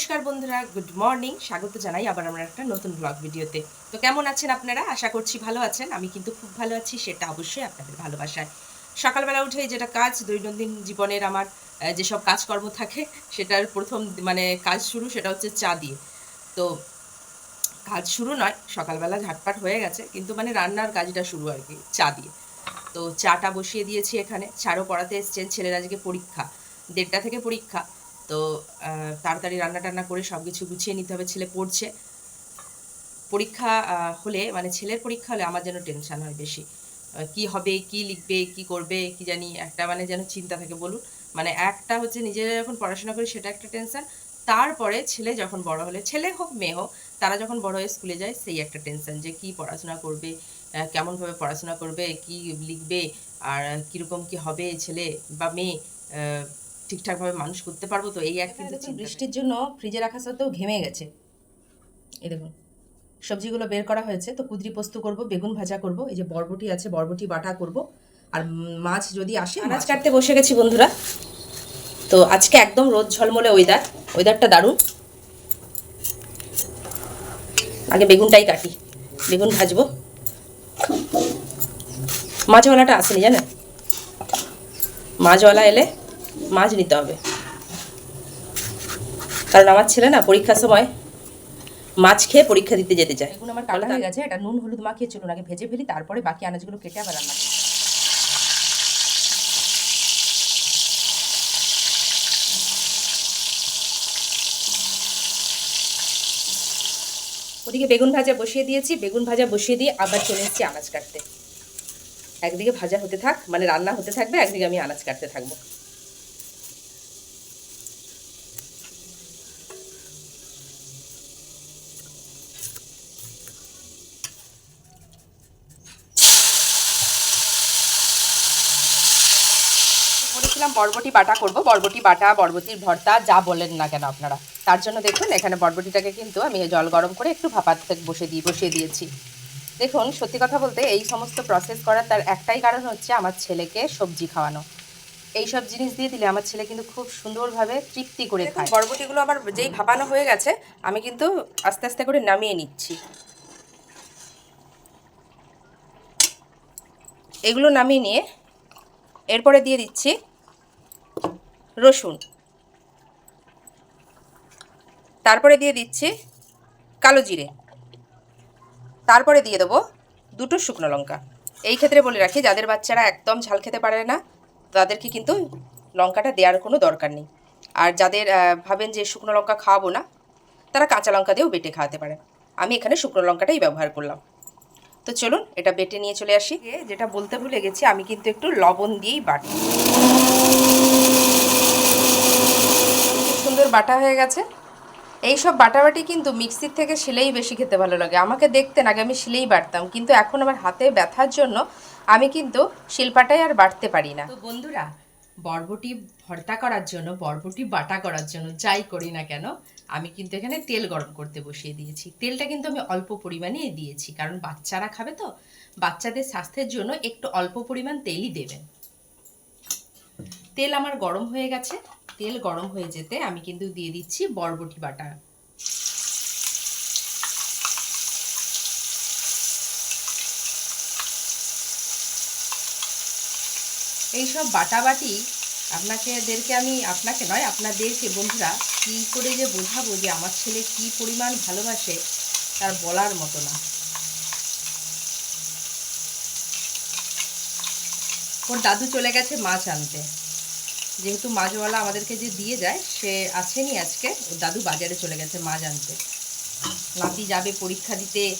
নমস্কার বন্ধুরা, good morning. স্বাগত জানাই আবার আমরা একটা নতুন ব্লগ ভিডিওতে। তো কেমন আছেন আপনারা? আশা করছি ভালো আছেন। আমি কিন্তু খুব ভালো আছি, সেটা অবশ্যই আপনাদের ভালোবাসায়। সকালবেলা উঠে যেটা কাজ, দৈনন্দিন জীবনের আমার যেসব কাজকর্ম থাকে, সেটার প্রথম মানে কাজ শুরু সেটা হচ্ছে চা দিয়ে। তো কাজ শুরু নয়, সকালবেলা ঝাটপাট হয়ে গেছে, কিন্তু মানে রান্নার কাজটা শুরু আর কি, চা দিয়ে। তো চাটা বসিয়ে দিয়েছি এখানে। চারও পড়াতে এসছেন, ছেলের আজকে পরীক্ষা। দেড়টা থেকে পরীক্ষা। তো তাড়াতাড়ি রান্না টান্না করে সব কিছু গুছিয়ে নিতে হবে। ছেলে পড়ছে। পরীক্ষা হলে মানে ছেলের পরীক্ষা হলে আমার যেন টেনশন হয় বেশি। কি হবে, কি লিখবে, কি করবে, কি জানি, একটা মানে যেন চিন্তা থাকে, বলুন। মানে একটা হচ্ছে নিজেরা যখন পড়াশোনা করি সেটা একটা টেনশন তারপরে ছেলে যখন বড় হলে, ছেলে হোক, মেয়ে হোক, তারা যখন বড় হয়ে স্কুলে যায়, সেই একটা টেনশন যে কি পড়াশোনা করবে কেমনভাবে পড়াশোনা করবে, কি লিখবে, আর কীরকম কি হবে ছেলে বা মেয়ে ঠিকঠাকভাবে মানুষ করতে পারব তো এই এক কিন্তু বৃষ্টির জন্য ফ্রিজে রাখা সত্ত্বেও ঘেমে গেছে। এই দেখুন সবজিগুলো বের করা হয়েছে তো কুদরি পোস্ত করব বেগুন ভাজা করব এই যে বরবটি আছে বরবটি বাটা করব আর মাছ যদি আসে মাছ কাটতে বসে গেছি বন্ধুরা। তো আজকে একদম রোদ ঝলমলে ওয়েদার ওয়েদারটা দারুণ। আগে বেগুনটাই কাটি বেগুন ভাজবো। মাছওয়ালাটা আসেনি জানেন? মাছওয়ালা এলে মাছ নিতে হবে। কারণ আমার ছেলে না পরীক্ষার সময় মাছ খেয়ে পরীক্ষা দিতে যেতে চায়। এখন আমার কালো হয়ে গেছে, এটা নুন হলুদ মাখিয়ে চলুন, আগে ভেজে ফেলি, তারপরে বাকি আনাজগুলো কেটে আবার রান্না করি। ওদিকে বেগুন ভাজা বসিয়ে দিয়েছি, বেগুন ভাজা বসিয়ে দিয়ে আবার চলে এসেছি আনাজ কাটতে। একদিকে ভাজা হতে থাক মানে রান্না হতে থাকবে, একদিকে আমি আনাজ কাটতে থাকব। বলেছিলাম বরবটি বাটা করব। বরবটি বাটা বরবটির ভর্তা যা বলেন না কেন আপনারা। তার জন্য দেখুন এখানে বরবটিটাকে কিন্তু আমি জল গরম করে একটু ভাপাতে বসে দিয়ে বসিয়ে দিয়েছি। দেখুন সত্যি কথা বলতে এই সমস্ত প্রসেস করার তার একটাই কারণ হচ্ছে আমার ছেলেকে সবজি খাওয়ানো। এই সব জিনিস দিয়ে দিলে আমার ছেলে কিন্তু খুব সুন্দরভাবে তৃপ্তি করে খায়। বরবটিগুলো আমার যেই ভাপানো হয়ে গেছে আমি কিন্তু আস্তে আস্তে করে নামিয়ে নিচ্ছি। এগুলো নামিয়ে নিয়ে এরপরে দিয়ে দিচ্ছি রসুন। তারপরে দিয়ে দিচ্ছি কালো জিরে। তারপরে দিয়ে দেবো দুটো শুকনো লঙ্কা। এই ক্ষেত্রে বলে রাখি, যাদের বাচ্চারা একদম ঝাল খেতে পারে না, তাদেরকে কিন্তু লঙ্কাটা দেওয়ার কোনো দরকার নেই। আর যাদের ভাবেন যে শুকনো লঙ্কা খাওয়াবো না, তারা কাঁচা লঙ্কা দিয়েও বেটে খাওয়াতে পারে। আমি এখানে শুকনো লঙ্কাটাই ব্যবহার করলাম। তো চলুন, এটা বেটে নিয়ে চলে আসি। যেটা বলতে ভুলে গেছি, আমি কিন্তু একটু লবণ দিয়েই বাটি সুন্দর বাটা হয়ে গেছে। এই সব বাটাবাটি কিন্তু মিক্সির থেকে শিলেই বেশি খেতে ভালো লাগে। আমাকে দেখতেন, আগে আমি শিলেই বাটতাম। কিন্তু এখন আমার হাতে ব্যথার জন্য আমি কিন্তু শিলপাটাই আর বাটতে পারি না। তো বন্ধুরা, বরবটি ভর্তা করার জন্য, বরবটি বাটা করার জন্য যাই করি না কেন, আমি কিন্তু এখানে তেল গরম করতে বসিয়ে দিয়েছি। তেলটা কিন্তু আমি অল্প পরিমাণে দিয়েছি, কারণ বাচ্চারা খাবে তো। বাচ্চাদের স্বাস্থ্যের জন্য একটু অল্প পরিমাণ তেলই দেবেন। তেল আমার গরম হয়ে গেছে। তেল গরম হয়ে যেতে আমি কিন্তু দিয়ে দিচ্ছি বরবটি বাটা। এইসব বাটাবাটি আপনাকে দেরকে আমি, আপনাকে নয় আপনাদেরকে বন্ধুরা কী করে যে বোঝাবো যে আমার ছেলে কি পরিমাণ ভালোবাসে তার বলার মতো না। ওর দাদু চলে গেছে মাছ আনতে। যেহেতু মাছওয়ালা আমাদেরকে যে দিয়ে যায়, সে আসেনি আজকে। ওর দাদু বাজারে চলে গেছে মাছ আনতে। নাতি যাবে পরীক্ষা দিতে।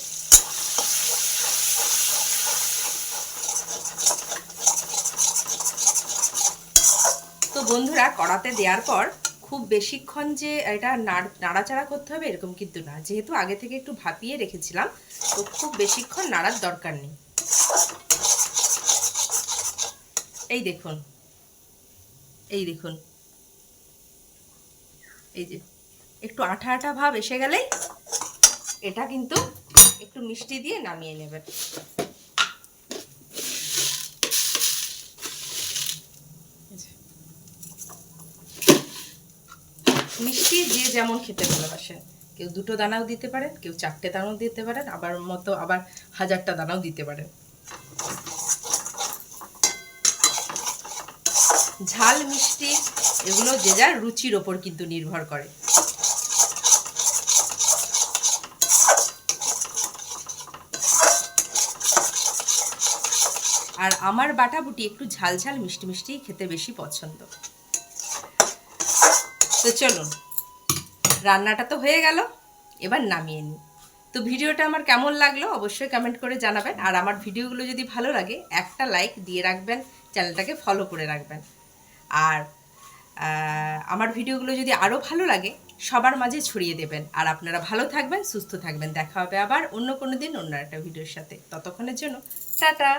তো বন্ধুরা, কড়াতে দেওয়ার পর খুব বেশিক্ষণ যে এটা নাড়- নাড়াচাড়া করতে হবে এরকম কিন্তু না। যেহেতু আগে থেকে একটু ভাপিয়ে রেখেছিলাম, তো খুব বেশিক্ষণ নাড়ার দরকার নেই। এই দেখুন এই দেখুন। এই যে, একটু আঠা আঠা ভাব এসে গেলেই এটা কিন্তু একটু মিষ্টি দিয়ে নামিয়ে নেবেন। মিষ্টি যে যেমন খেতে ভালোবাসেন। কেউ দুটো দানাও দিতে পারেন, কেউ চারটে দানাও দিতে পারেন, আবার মতো আবার হাজারটা দানাও দিতে পারেন। ঝাল মিষ্টি, এগুলো যে যার রুচির ওপর কিন্তু নির্ভর করে। আর আমার বাটাবুটি একটু ঝাল ঝাল মিষ্টি মিষ্টি খেতে বেশি পছন্দ। তো চলুন, রান্নাটা তো হয়ে গেল, এবার নামিয়ে নিই। তো ভিডিওটা আমার কেমন লাগল অবশ্যই কমেন্ট করে জানাবেন। আর আমার ভিডিওগুলো যদি ভালো লাগে, একটা লাইক দিয়ে রাখবেন চ্যানেলটাকে ফলো করে রাখবেন। আর আমার ভিডিওগুলো যদি আরও ভালো লাগে, সবার মাঝে ছড়িয়ে দেবেন। আর আপনারা ভালো থাকবেন, সুস্থ থাকবেন। দেখা হবে আবার অন্য কোনো দিন অন্য একটা ভিডিওর সাথে। ততক্ষণের জন্য, টাটা!